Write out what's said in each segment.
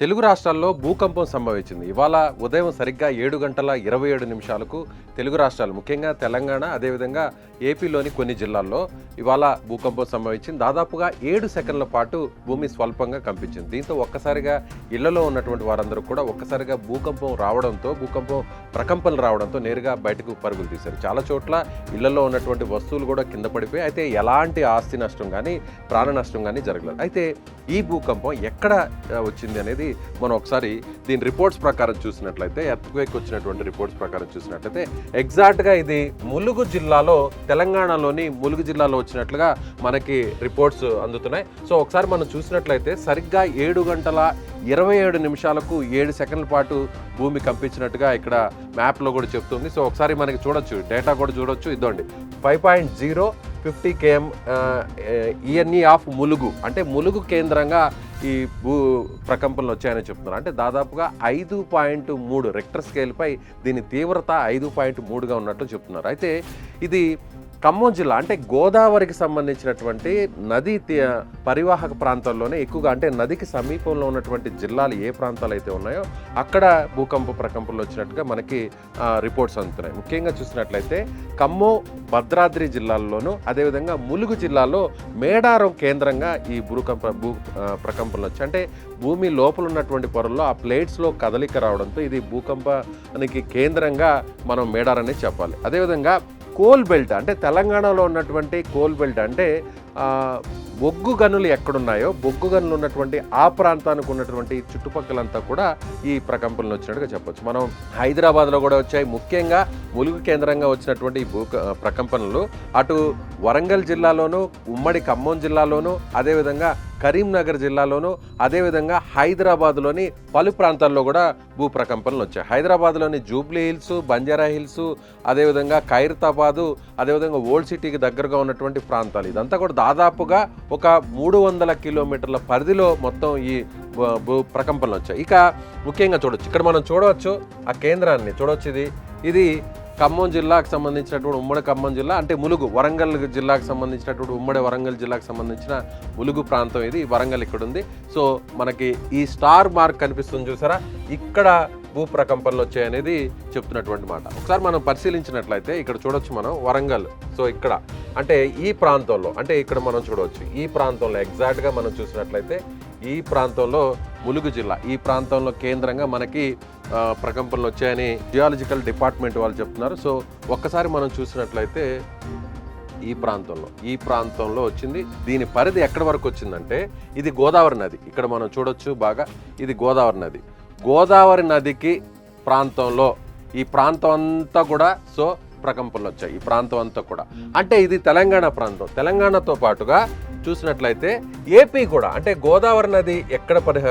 తెలుగు రాష్ట్రాల్లో భూకంపం సంభవించింది. ఇవాళ ఉదయం సరిగ్గా ఏడు గంటల ఇరవై ఏడు నిమిషాలకు తెలుగు రాష్ట్రాలు ముఖ్యంగా తెలంగాణ అదేవిధంగా ఏపీలోని కొన్ని జిల్లాల్లో ఇవాళ భూకంపం సంభవించింది. దాదాపుగా ఏడు సెకండ్ల పాటు భూమి స్వల్పంగా కంపించింది. దీంతో ఒక్కసారిగా ఇళ్ళలో ఉన్నటువంటి వారందరూ కూడా ఒక్కసారిగా భూకంపం రావడంతో భూకంపం ప్రకంపనలు రావడంతో నేరుగా బయటకు పరుగులు తీశారు. చాలా చోట్ల ఇళ్ళలో ఉన్నటువంటి వస్తువులు కూడా కింద పడిపోయి అయితే ఎలాంటి ఆస్తి నష్టం కానీ ప్రాణ నష్టం కానీ జరగలేదు. అయితే ఈ భూకంపం ఎక్కడ వచ్చింది అనేది మనం ఒకసారి దీని రిపోర్ట్స్ ప్రకారం చూసినట్లయితే ఎర్త్క్వేక్ వచ్చినటువంటి రిపోర్ట్స్ ప్రకారం చూసినట్లయితే ఎగ్జాక్ట్గా ఇది ములుగు జిల్లాలో తెలంగాణలోని ములుగు జిల్లాలో వచ్చినట్లుగా మనకి రిపోర్ట్స్ అందుతున్నాయి. సో ఒకసారి మనం చూసినట్లయితే సరిగ్గా ఏడు గంటల ఇరవై ఏడు నిమిషాలకు ఏడు సెకండ్ల పాటు భూమి కంపించినట్టుగా ఇక్కడ మ్యాప్లో కూడా చెప్తుంది. సో ఒకసారి మనకి చూడొచ్చు. డేటా కూడా చూడొచ్చు. ఇదండి. Five point zero fifty KM ఇయర్నీ of Mulugu. అంటే ములుగు కేంద్రంగా ఈ భూ ప్రకంపనలు వచ్చాయని చెప్తున్నారు. అంటే దాదాపుగా ఐదు పాయింట్ మూడు రెక్టర్ స్కేల్పై దీని తీవ్రత ఐదు పాయింట్ మూడుగా ఉన్నట్లు చెప్తున్నారు. అయితే ఇది ఖమ్మం జిల్లా అంటే గోదావరికి సంబంధించినటువంటి నదీ పరివాహక ప్రాంతాల్లోనే ఎక్కువగా అంటే నదికి సమీపంలో ఉన్నటువంటి జిల్లాలు ఏ ప్రాంతాలు అయితే ఉన్నాయో అక్కడ భూకంప ప్రకంపనలు వచ్చినట్టుగా మనకి రిపోర్ట్స్ అందుతున్నాయి. ముఖ్యంగా చూసినట్లయితే ఖమ్మం భద్రాద్రి జిల్లాల్లోనూ అదేవిధంగా ములుగు జిల్లాలో మేడారం కేంద్రంగా ఈ భూకంప భూ ప్రకంపలు ప్రకంపనలు వచ్చాయి. అంటే భూమి లోపల ఉన్నటువంటి పొరల్లో ఆ ప్లేట్స్లో కదలిక రావడంతో ఇది భూకంపానికి కేంద్రంగా మనం మేడారనే చెప్పాలి. అదేవిధంగా కోల్ బెల్ట్ అంటే తెలంగాణలో ఉన్నటువంటి కోల్ బెల్ట్ అంటే బొగ్గు గనులు ఎక్కడున్నాయో బొగ్గు గనులు ఉన్నటువంటి ఆ ప్రాంతానికి ఉన్నటువంటి చుట్టుపక్కలంతా కూడా ఈ ప్రకంపనలు వచ్చినట్టుగా చెప్పొచ్చు. మనం హైదరాబాద్లో కూడా వచ్చాయి. ముఖ్యంగా ములుగు కేంద్రంగా వచ్చినటువంటి ఈ భూ ప్రకంపనలు అటు వరంగల్ జిల్లాలోను ఉమ్మడి ఖమ్మం జిల్లాలోను అదేవిధంగా కరీంనగర్ జిల్లాలోను అదేవిధంగా హైదరాబాద్లోని పలు ప్రాంతాల్లో కూడా భూప్రకంపనలు వచ్చాయి. హైదరాబాద్లోని జూబ్లీ హిల్స్ బంజారా హిల్స్ అదేవిధంగా ఖైరతాబాదు అదేవిధంగా ఓల్డ్ సిటీకి దగ్గరగా ఉన్నటువంటి ప్రాంతాలు. ఇదంతా కూడా దాదాపుగా ఒక మూడు వందల కిలోమీటర్ల పరిధిలో మొత్తం ఈ భూ- భూ ప్రకంపనలు వచ్చాయి. ఇక ముఖ్యంగా చూడొచ్చు. ఇక్కడ మనం చూడవచ్చు ఆ కేంద్రాన్ని. చూడొచ్చు ఇది. ఇది ఖమ్మం జిల్లాకు సంబంధించినటువంటి ఉమ్మడి ఖమ్మం జిల్లా అంటే ములుగు వరంగల్ జిల్లాకు సంబంధించినటువంటి ఉమ్మడి వరంగల్ జిల్లాకు సంబంధించిన ములుగు ప్రాంతం ఇది వరంగల్ ఇక్కడ ఉంది సో మనకి ఈ స్టార్ మార్క్ కనిపిస్తుంది చూసారా? ఇక్కడ భూ ప్రకంపనలు వచ్చాయనేది చెప్తున్నటువంటి మాట. ఒకసారి మనం పరిశీలించినట్లయితే ఇక్కడ చూడొచ్చు మనం వరంగల్. సో ఇక్కడ అంటే ఈ ప్రాంతంలో అంటే ఇక్కడ మనం చూడవచ్చు ఈ ప్రాంతంలో ఎగ్జాక్ట్గా మనం చూసినట్లయితే ఈ ప్రాంతంలో ములుగు జిల్లా ఈ ప్రాంతంలో కేంద్రంగా మనకి ప్రకంపనలు వచ్చాయని జియాలజికల్ డిపార్ట్మెంట్ వాళ్ళు చెప్తున్నారు. సో ఒక్కసారి మనం చూసినట్లయితే ఈ ప్రాంతంలో ఈ ప్రాంతంలో వచ్చింది. దీని పరిధి ఎక్కడి వరకు వచ్చిందంటే ఇది గోదావరి నది. ఇక్కడ మనం చూడొచ్చు బాగా ఇది గోదావరి నది. గోదావరి నదికి ప్రాంతంలో ఈ ప్రాంతం అంతా కూడా సో ప్రకంపనలు వచ్చాయి. ఈ ప్రాంతం అంతా కూడా. అంటే ఇది తెలంగాణ ప్రాంతం. తెలంగాణతో పాటుగా చూసినట్లయితే ఏపీ కూడా అంటే గోదావరి నది ఎక్కడ పరి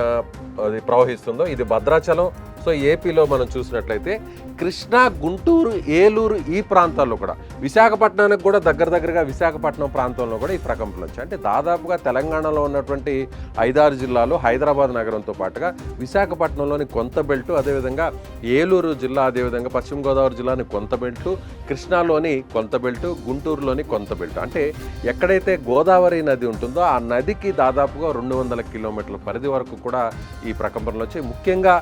అది ప్రవహిస్తుందో ఇది భద్రాచలం సో ఏపీలో మనం చూసినట్లయితే కృష్ణా గుంటూరు ఏలూరు ఈ ప్రాంతాల్లో కూడా విశాఖపట్నానికి కూడా దగ్గర దగ్గరగా విశాఖపట్నం ప్రాంతంలో కూడా ఈ ప్రకంపనలు వచ్చాయి. అంటే దాదాపుగా తెలంగాణలో ఉన్నటువంటి ఐదారు జిల్లాలు హైదరాబాద్ నగరంతో పాటుగా విశాఖపట్నంలోని కొంత బెల్టు అదేవిధంగా ఏలూరు జిల్లా అదేవిధంగా పశ్చిమ గోదావరి జిల్లాని కొంత బెల్టు కృష్ణాలోని కొంత బెల్టు గుంటూరులోని కొంత బెల్టు. అంటే ఎక్కడైతే గోదావరి నది ఉంటుందో ఆ నదికి దాదాపుగా రెండు వందల కిలోమీటర్ల పరిధి వరకు కూడా ఈ ప్రకంపనలు వచ్చాయి. ముఖ్యంగా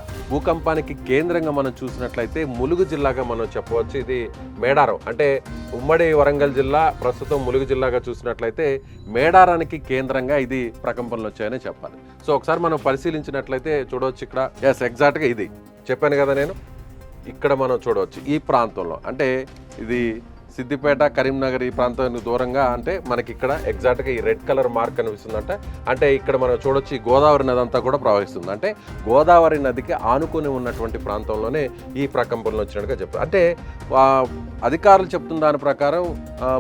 భూకంపానికి కేంద్రంగా మనం చూసినట్లయితే ములుగు జిల్లాగా మనం చెప్పవచ్చు. ఇది మేడారం. అంటే ఉమ్మడి వరంగల్ జిల్లా ప్రస్తుతం ములుగు జిల్లాగా చూసినట్లయితే మేడారానికి కేంద్రంగా ఇది ప్రకంపనలు వచ్చాయని చెప్పాలి. సో ఒకసారి మనం పరిశీలించినట్లయితే చూడవచ్చు ఇక్కడ. ఎస్ ఎగ్జాక్ట్గా ఇది. చెప్పాను కదా నేను. ఇక్కడ మనం చూడవచ్చు ఈ ప్రాంతంలో. అంటే ఇది సిద్దిపేట కరీంనగర్ ఈ ప్రాంతానికి దూరంగా అంటే మనకి ఇక్కడ ఎగ్జాక్ట్గా ఈ రెడ్ కలర్ మార్క్ కనిపిస్తుంది అంటే ఇక్కడ మనం చూడొచ్చు ఈ గోదావరి నది అంతా కూడా ప్రవహిస్తుంది. అంటే గోదావరి నదికి ఆనుకొని ఉన్నటువంటి ప్రాంతంలోనే ఈ ప్రకంపనలు వచ్చినట్టుగా చెప్పారు అంటే అధికారులు చెప్తున్న దాని ప్రకారం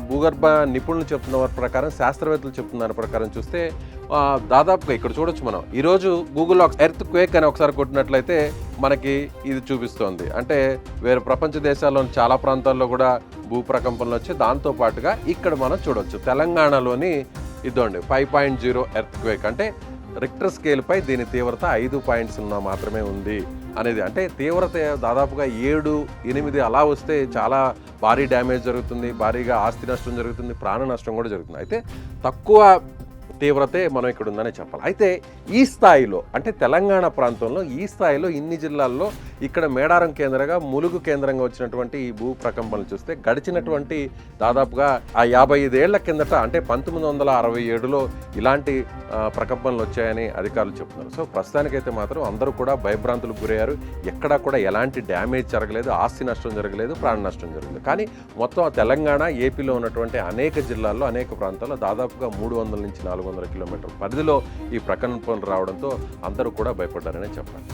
భూగర్భ నిపుణులు చెప్తున్న వారి ప్రకారం శాస్త్రవేత్తలు చెప్తున్న దాని ప్రకారం చూస్తే దాదాపుగా ఇక్కడ చూడొచ్చు మనం. ఈరోజు గూగుల్లో ఎర్త్ క్వేక్ అని ఒకసారి కొట్టినట్లయితే మనకి ఇది చూపిస్తోంది. అంటే వేరే ప్రపంచ దేశాల్లోని చాలా ప్రాంతాల్లో కూడా భూ ప్రకంపనలు వచ్చి దాంతో పాటుగా ఇక్కడ మనం చూడొచ్చు. తెలంగాణలోని ఇదోండి five point zero earthquake అంటే రిక్టర్ స్కేల్పై దీని తీవ్రత ఐదు పాయింట్ సున్నా మాత్రమే ఉంది అనేది. అంటే తీవ్రత దాదాపుగా ఏడు ఎనిమిది అలా వస్తే చాలా భారీ డ్యామేజ్ జరుగుతుంది భారీగా ఆస్తి నష్టం జరుగుతుంది ప్రాణ నష్టం కూడా జరుగుతుంది. అయితే తక్కువ తీవ్రతే మనం ఇక్కడ ఉందనే చెప్పాలి. అయితే ఈ స్థాయిలో అంటే తెలంగాణ ప్రాంతంలో ఈ స్థాయిలో ఇన్ని జిల్లాల్లో ఇక్కడ మేడారం కేంద్రంగా ములుగు కేంద్రంగా వచ్చినటువంటి ఈ భూ ప్రకంపనలు చూస్తే గడిచినటువంటి దాదాపుగా ఆ యాభై ఐదేళ్ళ కిందట అంటే పంతొమ్మిది వందల అరవై ఏడులో ఇలాంటి ప్రకంపనలు వచ్చాయని అధికారులు చెప్తున్నారు. సో ప్రస్తుతానికైతే మాత్రం అందరూ కూడా భయభ్రాంతులకు గురయ్యారు. ఎక్కడా కూడా ఎలాంటి డ్యామేజ్ జరగలేదు ఆస్తి నష్టం జరగలేదు ప్రాణ నష్టం జరగలేదు. కానీ మొత్తం తెలంగాణ ఏపీలో ఉన్నటువంటి అనేక జిల్లాల్లో అనేక ప్రాంతాల్లో దాదాపుగా మూడు వందల నుంచి నాలుగు వందల కిలోమీటర్ల పరిధిలో ఈ ప్రకంపనలు రావడంతో అందరూ కూడా భయపడ్డారనే చెప్పాలి.